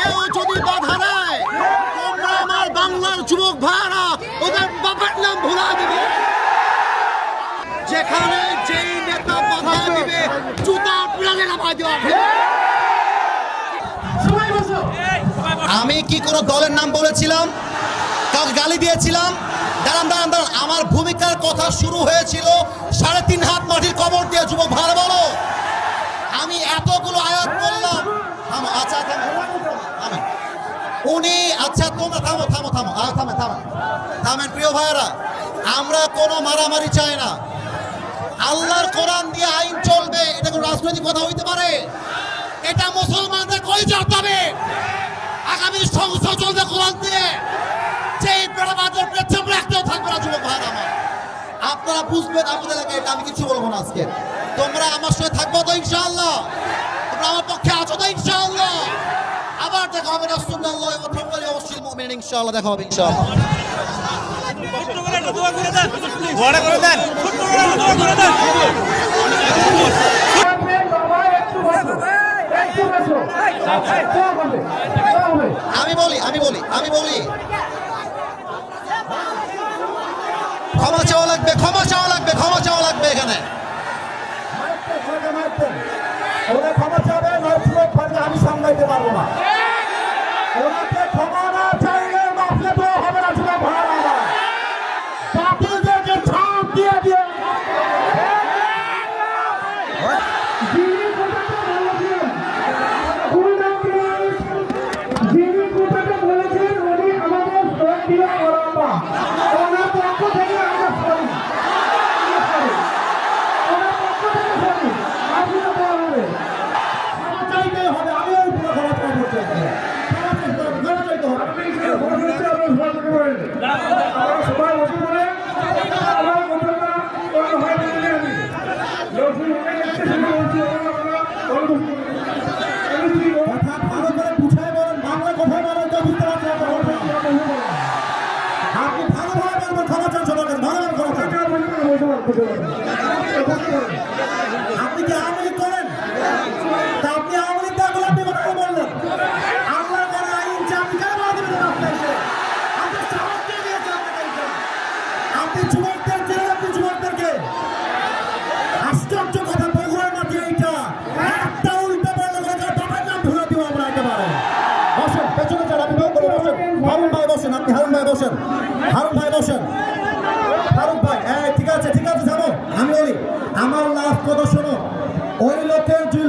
কেউ যদি বাধা দেয়, তোমরা আমার বাংলার যুবক ভাইরা ওদের নাম ভুলা দিবে। যেখানে যেই নেতা বাধা দিবে, জুতা আমি কি কোনো দলের নাম বলেছিলাম? কাউকে গালি দিয়েছিলাম? দাঁড়ান দাঁড়ান দাঁড়ান। আমার ভূমিকার কথা শুরু হয়েছিল সাড়ে তিন হাত মাটির কবর দিয়ে যুবক ভালো বলো আমি এতগুলো আয়াত করলাম থামো আচ্ছা থামো থামো। উনি আচ্ছা তোমরা থামো থামো থামো। আ, থামেন থামেন। থামেন প্রিয় ভাইয়েরা আমরা কোনো মারামারি চাই না। আল্লাহর কোরআন দিয়ে আইন চলবে এটা কোনো রাজনৈতিক কথা হইতে পারে? এটা মুসলমানদের কই হবে আগামী সংসদ চলবে কোরআন দিয়ে। যেই বেড়াবাজার পেছন রাখতেও থাকবে না যুবক ভাইয়েরা আমার। আপনারা বুঝবেন আমাদের এলাকায় এটা আমি কিছু বলব না আজকে। তোমরা আমার সঙ্গে থাকব তো ইনশাআল্লাহ। তোমরা আমার পক্ষে আছো তো ইনশাআল্লাহ। রাসূলুল্লাহ অবশ্যই ইনশাআল্লাহ দেখা হবে ইনশাআল্লাহ। আমি বলি আমি বলি আমি বলি। ক্ষমা চাওয়া লাগবে, ক্ষমা চাওয়া লাগবে, ক্ষমা চাওয়া লাগবে এখানে। আমি সামলাইতে পারব না। ওনাকে ক্ষমা না চাইলে মাফলে তো হবে না ছিল ভাড়া না বাতিলদেরকে ছাপ দিয়ে দিয়ে যিনি কোটাকে বলেছেন উনি আমাদের ভোট দিয়ে ওরাম্বা ওনার পক্ষ থেকে আমরা সরি ওনার পক্ষ থেকে সরি আপনি তো বলা হবে ক্ষমা চাইতে হবে আমি ওই পুরো ক্ষমা চাইতে চাইতে ক্ষমা চাইতে হবে ক্ষমা চাইতে হবে আপনি কি ভোট দিতে আমরা ভোট দিতে পারেন আমরা সবাই বসে পড়ে আমার কথাটা কোনো হয় না আমি লোকজন অনেক একটা শুরু হচ্ছে কথা ভালো করে বুঝাই বলেন বাংলা কথাই বলেন তো বুঝতে পারছি আপনি ভালোভাবে বলবেন ক্ষমা চান সবার কাছে ভালোভাবে ক্ষমা চান আপনি কি আওয়ামী লীগ করেন? তা আপনি আওয়ামী লীগ দেখলে, আপনি কথা বললেন? আল্লাহ করা আইন যে আপনি কেন বলা দিবেন আপনি যুবকদের চেয়ে? আপনি যুবকদেরকে। আশ্চর্য কথা আপনি হারুন ভাই বসেন। হারুন ভাই বসেন। আমার লাভ কথা শোনো ওই লোকের যে